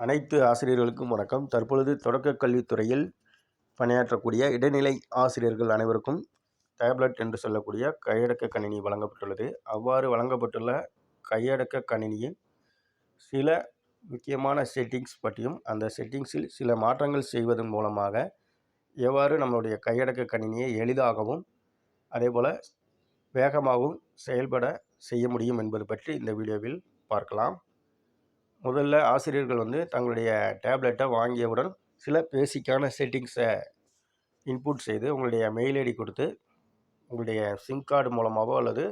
அனைத்து ஆசிரியர்களுக்கும் வணக்கம். தற்பொழுது தொடக்கக் கல்வித்துறையில் பணியாற்றக்கூடிய இடைநிலை ஆசிரியர்கள் அனைவருக்கும் டேப்லெட் என்று சொல்லக்கூடிய கையடக்க கணினி வழங்கப்பட்டுள்ளது. அவ்வாறு வழங்கப்பட்டுள்ள கையடக்க கணினியின் சில முக்கியமான செட்டிங்ஸ் பற்றியும் அந்த செட்டிங்ஸில் சில மாற்றங்கள் செய்வதன் மூலமாக எவ்வாறு நம்மளுடைய கையடக்க கணினியை எளிதாகவும் அதேபோல் வேகமாகவும் செயல்பட செய்ய முடியும் என்பது பற்றி இந்த வீடியோவில் பார்க்கலாம். முதல்ல ஆசிரியர்கள் வந்து தங்களுடைய டேப்லெட்டை வாங்கியவுடன் சில பேசிக்கான செட்டிங்ஸை இன்புட் செய்து உங்களுடைய மெயில் ஐடி கொடுத்து உங்களுடைய சிம் கார்டு மூலமாகவோ அல்லது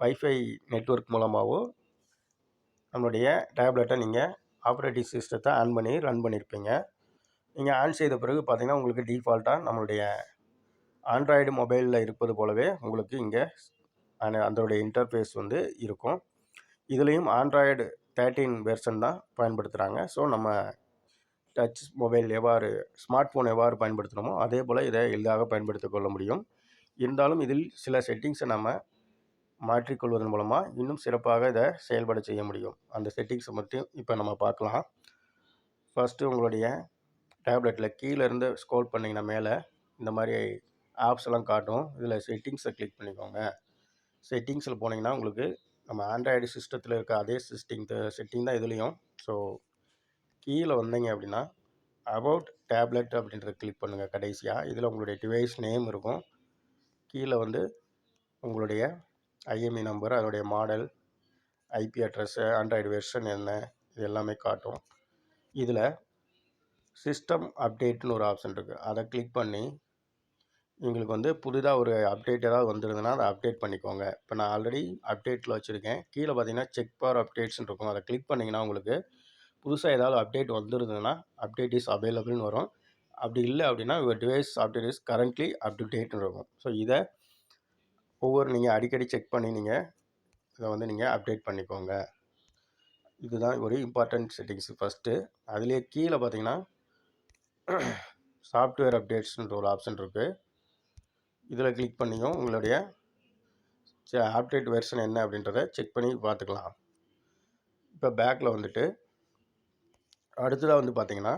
வைஃபை நெட்வொர்க் மூலமாகவோ நம்மளுடைய டேப்லெட்டை நீங்கள் ஆப்ரேட்டிங் சிஸ்டத்தை ஆன் பண்ணி ரன் பண்ணியிருப்பீங்க நீங்கள் ஆன் செய்த பிறகு பார்த்திங்கன்னா உங்களுக்கு டிஃபால்ட்டாக நம்மளுடைய ஆண்ட்ராய்டு மொபைலில் இருப்பது போலவே உங்களுக்கு இங்கே அதனுடைய இன்டர்ஃபேஸ் வந்து இருக்கும். இதுலேயும் ஆண்ட்ராய்டு தேர்ட்டீன் வெர்ஷன் தான் பயன்படுத்துகிறாங்க ஸோ நம்ம டச் மொபைல் எவ்வாறு ஸ்மார்ட் ஃபோன் எவ்வாறு பயன்படுத்தணுமோ அதே போல் இதை எளிதாக பயன்படுத்திக் கொள்ள முடியும். இருந்தாலும் இதில் சில செட்டிங்ஸை நம்ம மாற்றிக்கொள்வதன் மூலமாக இன்னும் சிறப்பாக இதை செயல்பட செய்ய முடியும். அந்த செட்டிங்ஸை மட்டும் இப்போ நம்ம பார்க்கலாம். ஃபஸ்ட்டு உங்களுடைய டேப்லெட்டில் கீழேருந்து ஸ்க்ரோல் பண்ணிங்கன்னா மேலே இந்த மாதிரி ஆப்ஸ் எல்லாம் காட்டும். இதில் செட்டிங்ஸை கிளிக் பண்ணிக்கோங்க. செட்டிங்ஸில் போனீங்கன்னா உங்களுக்கு நம்ம ஆண்ட்ராய்டு சிஸ்டத்தில் இருக்க அதே சிஸ்டிங் செட்டிங் தான் இதுலேயும். ஸோ கீழே வந்தீங்க அப்படின்னா அபவுட் டேப்லெட் அப்படின்றத கிளிக் பண்ணுங்கள் கடைசியாக இதில் உங்களுடைய டிவைஸ் நேம் இருக்கும். கீழே வந்து உங்களுடைய ஐஎம்இ நம்பர் அதோடைய model IP address android version என்ன இது எல்லாமே காட்டும். இதில் சிஸ்டம் அப்டேட்னு ஒரு ஆப்ஷன் இருக்குது அதை கிளிக் பண்ணி எங்களுக்கு வந்து புதிதாக ஒரு அப்டேட் ஏதாவது வந்துருந்ததுன்னா அதை அப்டேட் பண்ணிக்கோங்க. இப்போ நான் ஆல்ரெடி அப்டேட்டில் வச்சுருக்கேன். கீழே பார்த்தீங்கன்னா செக் ஃபார் அப்டேட்ஸ்னு இருக்கும். அதை கிளிக் பண்ணிங்கன்னா உங்களுக்கு புதுசாக ஏதாவது அப்டேட் வந்துருந்ததுன்னா அப்டேட் இஸ் அவைலபிள்னு வரும். அப்படி இல்லை அப்படின்னா உங்கள் device update is currently up to டேட்னு இருக்கும். ஸோ இதை ஒவ்வொரு நீங்கள் அடிக்கடி செக் பண்ணி நீங்கள் இதை வந்து நீங்கள் அப்டேட் பண்ணிக்கோங்க. இதுதான் ஒரு இம்பார்ட்டண்ட் செட்டிங்ஸ் ஃபஸ்ட்டு அதுலேயே கீழே பார்த்தீங்கன்னா சாஃப்ட்வேர் அப்டேட்ஸ்ன்ற ஒரு ஆப்ஷன் இருக்குது இதில் கிளிக் பண்ணியும் உங்களுடைய அப்டேட் வெர்ஷன் என்ன அப்படின்றத செக் பண்ணி பார்த்துக்கலாம். இப்போ பேக்கில் வந்துட்டு அடுத்ததாக வந்து பார்த்தீங்கன்னா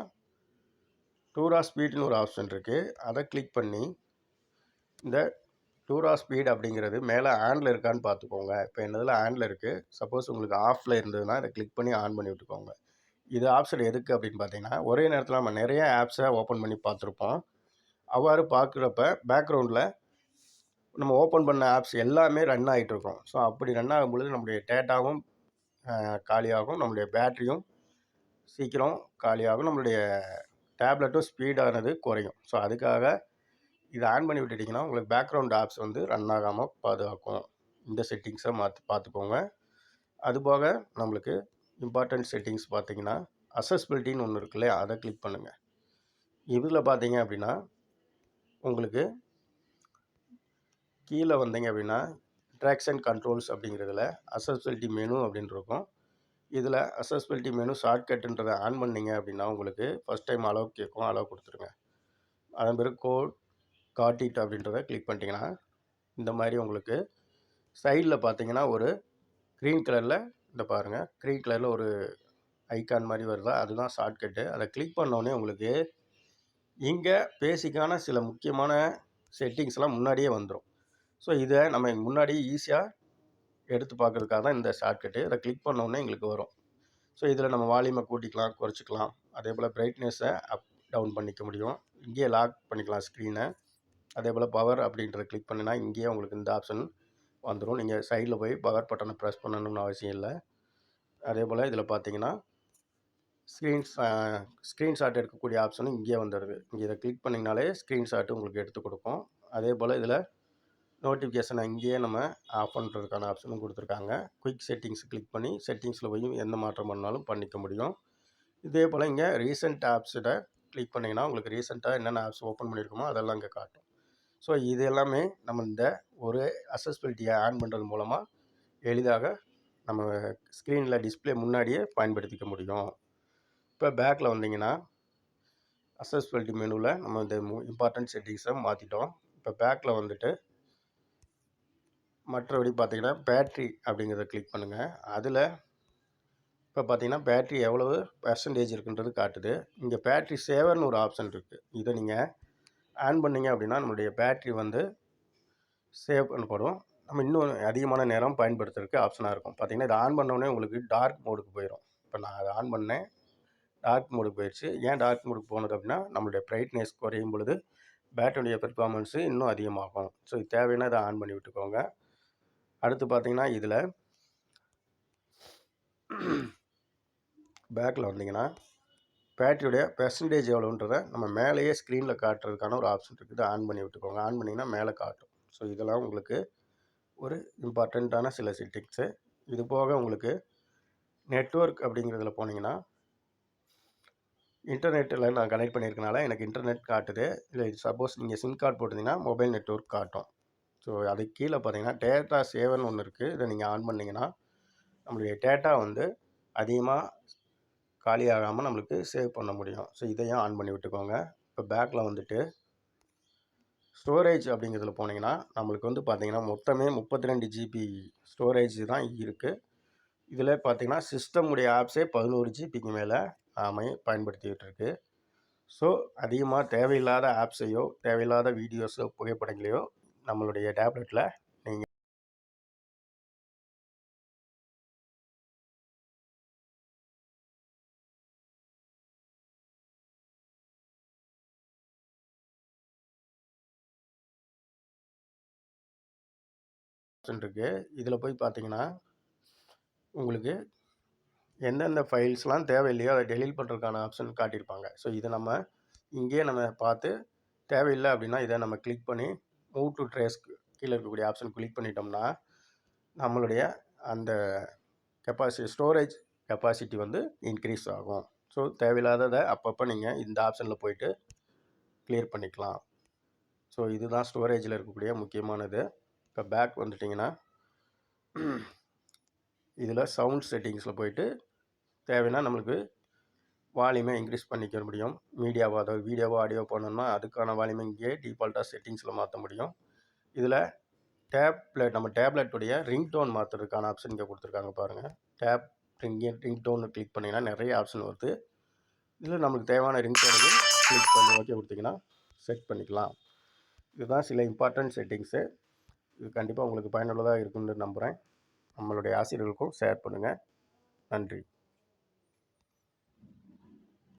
டூரா ஸ்பீட்னு ஒரு ஆப்ஷன் இருக்குது அதை கிளிக் பண்ணி இந்த டூரா ஸ்பீட் அப்படிங்கிறது மேலே ஆனில் இருக்கான்னு பார்த்துக்கோங்க. இப்போ என்னதில் ஆனில் இருக்குது சப்போஸ் உங்களுக்கு ஆஃபில் இருந்ததுன்னா இதை கிளிக் பண்ணி ஆன் பண்ணி விட்டுக்கோங்க. இது ஆப்ஷன் எதுக்கு அப்படின்னு பார்த்தீங்கன்னா ஒரே நேரத்தில் நம்ம நிறைய ஆப்ஸை ஓப்பன் பண்ணி பார்த்துருப்போம். அவ்வாறு பார்க்குறப்ப பேக்ரவுண்டில் நம்ம ஓப்பன் பண்ண ஆப்ஸ் எல்லாமே ரன் ஆகிட்டு இருக்கும் ஸோ அப்படி ரன் ஆகும் பொழுது நம்முடைய டேட்டாவும் காலியாகும். நம்மளுடைய பேட்ரியும் சீக்கிரம் காலியாகும். நம்மளுடைய டேப்லெட்டும் ஸ்பீடானது குறையும். ஸோ அதுக்காக இதை ஆன் பண்ணி விட்டுட்டிங்கன்னா உங்களுக்கு பேக்ரவுண்ட் ஆப்ஸ் வந்து ரன் ஆகாமல் பாதுகாக்கும். இந்த செட்டிங்ஸை மாற்றி பார்த்துக்கோங்க. அதுபோக நம்மளுக்கு இம்பார்ட்டண்ட் செட்டிங்ஸ் பார்த்தீங்கன்னா அசஸ்பிலிட்டின்னு ஒன்று இருக்கு இல்லையா? அதை கிளிக் பண்ணுங்கள் இதில் பார்த்தீங்க அப்படின்னா உங்களுக்கு கீழே வந்தீங்க அப்படின்னா ட்ராக்ஷன் கண்ட்ரோல்ஸ் அப்படிங்கிறதுல அசஸ்பிலிட்டி மெனு அப்படின்னு இருக்கும். இதில் அசஸ்பிலிட்டி மெனு ஷார்ட்கட்டுன்றதை ஆன் பண்ணிங்க அப்படின்னா உங்களுக்கு ஃபஸ்ட் டைம் அளவு கேட்கும் அளவு கொடுத்துருங்க. அதன் பிறகு கோட் காட்டிட் அப்படின்றத கிளிக் பண்ணிட்டீங்கன்னா இந்த மாதிரி உங்களுக்கு சைடில் பார்த்தீங்கன்னா ஒரு க்ரீன் கலரில் இந்த பாருங்கள் க்ரீன் கலரில் ஒரு ஐக்கான் மாதிரி வருதா அதுதான் ஷார்ட்கட்டு அதை கிளிக் பண்ணோடனே உங்களுக்கு இங்கே பேசிக்கான சில முக்கியமான செட்டிங்ஸ்லாம் முன்னாடியே வந்துடும் ஸோ இதை நம்ம முன்னாடி ஈஸியாக எடுத்து பார்க்குறதுக்காக தான் இந்த ஷார்ட்கட்டு. இதை கிளிக் பண்ணோடனே எங்களுக்கு வரும். ஸோ இதில் நம்ம வால்யூமை கூட்டிக்கலாம் குறைச்சிக்கலாம். அதே போல் பிரைட்னஸை அப் டவுன் பண்ணிக்க முடியும். இங்கேயே லாக் பண்ணிக்கலாம் ஸ்க்ரீனை. அதே போல் பவர் அப்படின்றத கிளிக் பண்ணினா இங்கேயே உங்களுக்கு இந்த ஆப்ஷன் வந்துடும் நீங்கள் சைடில் போய் பவர் பட்டனை ப்ரெஸ் பண்ணணும்னு அவசியம் இல்லை. அதே போல் இதில் பார்த்தீங்கன்னா ஸ்க்ரீன்ஸ் ஸ்க்ரீன்ஷாட் எடுக்கக்கூடிய ஆப்ஷனும் இங்கேயே வந்துடுது இங்கே இதை கிளிக் பண்ணிங்கனாலே ஸ்க்ரீன்ஷாட்டு உங்களுக்கு எடுத்து கொடுக்கும். அதே போல் இதில் நோட்டிஃபிகேஷனை அங்கேயே நம்ம ஆஃப் பண்ணுறதுக்கான ஆப்ஷனும் கொடுத்துருக்காங்க. குயிக் செட்டிங்ஸ் கிளிக் பண்ணி செட்டிங்ஸில் போய் எந்த மாற்றம் பண்ணாலும் பண்ணிக்க முடியும். இதே போல் இங்கே ரீசெண்ட் ஆப்ஸில் கிளிக் பண்ணிங்கன்னா உங்களுக்கு ரீசெண்டாக என்னென்ன ஆப்ஸ் ஓப்பன் பண்ணியிருக்கோமோ அதெல்லாம் இங்கே காட்டும். ஸோ இது எல்லாமே நம்ம இந்த ஒரு அசஸ்பிலிட்டியை ஆன் பண்ணுறது மூலமாக எளிதாக நம்ம ஸ்க்ரீனில் டிஸ்பிளே முன்னாடியே பயன்படுத்திக்க முடியும். இப்போ பேக்கில் வந்தீங்கன்னா அசஸ்பிலிட்டி மெனுவில் நம்ம இந்த இம்பார்ட்டன்ட் செட்டிங்ஸை மாற்றிட்டோம் இப்போ பேக்கில் வந்துட்டு மற்றபடி பார்த்தீங்கன்னா பேட்ரி அப்படிங்கிறத கிளிக் பண்ணுங்கள் அதில் இப்போ பார்த்தீங்கன்னா பேட்ரி எவ்வளவு பர்சன்டேஜ் இருக்குன்றது காட்டுது. இங்கே பேட்ரி சேவர்னு ஒரு ஆப்ஷன் இருக்குது இதை நீங்கள் ஆன் பண்ணிங்க அப்படின்னா நம்மளுடைய பேட்ரி வந்து சேவ் பண்ணப்படும். நம்ம இன்னும் அதிகமான நேரம் பயன்படுத்துறதுக்கு ஆப்ஷனாக இருக்கும். பார்த்தீங்கன்னா இதை ஆன் பண்ணோடனே உங்களுக்கு டார்க் மோடுக்கு போயிடும் இப்போ நான் அதை ஆன் பண்ணேன். டார்க் மோடுக்கு போயிடுச்சு ஏன் டார்க் மோடுக்கு போனது அப்படின்னா நம்மளுடைய பிரைட்னஸ் குறையும் பொழுது பேட்டரியுடைய பெர்ஃபார்மன்ஸு இன்னும் அதிகமாகும். ஸோ தேவையான தேவைன்னா இதை ஆன் பண்ணி விட்டுக்கோங்க. அடுத்து பார்த்தீங்கன்னா இதில் பேக்கில் வந்தீங்கன்னா பேட்டரியுடைய பெர்சன்டேஜ் எவ்வளோன்றதை நம்ம மேலேயே ஸ்க்ரீனில் காட்டுறதுக்கான ஒரு ஆப்ஷன் இருக்குது. ஆன் பண்ணி விட்டுக்கோங்க. ஆன் பண்ணிங்கன்னா மேலே காட்டும். ஸோ இதெல்லாம் உங்களுக்கு ஒரு இம்பார்ட்டண்ட்டான சில செட்டிங்ஸு இது போக உங்களுக்கு நெட்ஒர்க் அப்படிங்கிறதுல போனீங்கன்னா இன்டர்நெட்டில் நான் கனெக்ட் பண்ணியிருக்கனால எனக்கு இன்டர்நெட் காட்டுது. இல்லை சப்போஸ் நீங்கள் சிம் கார்டு போட்டிருந்தீங்கன்னா மொபைல் நெட்ஒர்க் காட்டும். ஸோ அதுக்கு கீழே பார்த்தீங்கன்னா டேட்டா சேவன் ஒன்று இருக்குது இதை நீங்கள் ஆன் பண்ணிங்கன்னா நம்மளுடைய டேட்டா வந்து அதிகமாக காலியாகாமல் நம்மளுக்கு சேவ் பண்ண முடியும். ஸோ இதையும் ஆன் பண்ணி விட்டுக்கோங்க. இப்போ பேக்கில் வந்துட்டு ஸ்டோரேஜ் அப்படிங்கிறதுல போனீங்கன்னா நம்மளுக்கு வந்து பார்த்திங்கன்னா மொத்தமே முப்பத்தி ரெண்டு ஜிபி ஸ்டோரேஜ் தான் இருக்குது இதில் பார்த்திங்கன்னா சிஸ்டமுடைய ஆப்ஸே பதினோரு ஜிபிக்கு மேலே நாம பயன்படுத்திக்கிட்டு இருக்கு ஸோ அதிகமாக தேவையில்லாத ஆப்ஸையோ தேவையில்லாத வீடியோஸோ புகைப்படங்களையோ நம்மளுடைய டேப்லெட்டில் நீங்கள் இருக்கு. இதில் போய் பார்த்தீங்கன்னா உங்களுக்கு எந்தெந்த ஃபைல்ஸ்லாம் தேவையில்லையோ அதை டெலீட் பண்ணுறதுக்கான ஆப்ஷன் காட்டியிருப்பாங்க. ஸோ இதை நம்ம இங்கேயே நம்ம பார்த்து தேவையில்லை அப்படின்னா இதை நம்ம கிளிக் பண்ணி மூவ் டு ட்ரேஸ் கீழே இருக்கக்கூடிய ஆப்ஷன் கிளிக் பண்ணிட்டோம்னா நம்மளுடைய அந்த கெப்பாசிட்டி ஸ்டோரேஜ் கெப்பாசிட்டி வந்து இன்க்ரீஸ் ஆகும். ஸோ தேவையில்லாததை அப்பப்போ நீங்கள் இந்த ஆப்ஷனில் போயிட்டு கிளியர் பண்ணிக்கலாம். ஸோ இதுதான் ஸ்டோரேஜில் இருக்கக்கூடிய முக்கியமானது. இப்போ பேக் வந்துட்டிங்கன்னா இதில் சவுண்ட் செட்டிங்ஸில் போயிட்டு தேவைன்னா நம்மளுக்கு வால்யூமை இன்க்ரீஸ் பண்ணிக்க முடியும். மீடியாவோ அதாவது வீடியோவோ ஆடியோ போனோம்னா அதுக்கான வால்யூமை இங்கேயே டிஃபால்ட்டாக செட்டிங்ஸில் மாற்ற முடியும். இதில் டேப்லெட் நம்ம டேப்லெட்டுடைய ரிங்டோன் மாற்றுறதுக்கான ஆப்ஷன் இங்கே கொடுத்துருக்காங்க பாருங்கள் டேப் ரிங் ரிங்டோன் கிளிக் பண்ணிங்கன்னா நிறைய ஆப்ஷன் வருது. இதில் நம்மளுக்கு தேவையான ரிங் ரிங்டோனையும் கிளிக் பண்ணி ஓகே கொடுத்தீங்கன்னா செட் பண்ணிக்கலாம். இதுதான் சில இம்பார்ட்டன்ட் செட்டிங்ஸு இது கண்டிப்பாக உங்களுக்கு பயனுள்ளதாக இருக்குன்னு நம்புகிறேன் நம்மளுடைய ஆசிரியர்களுக்கும் ஷேர் பண்ணுங்கள் நன்றி.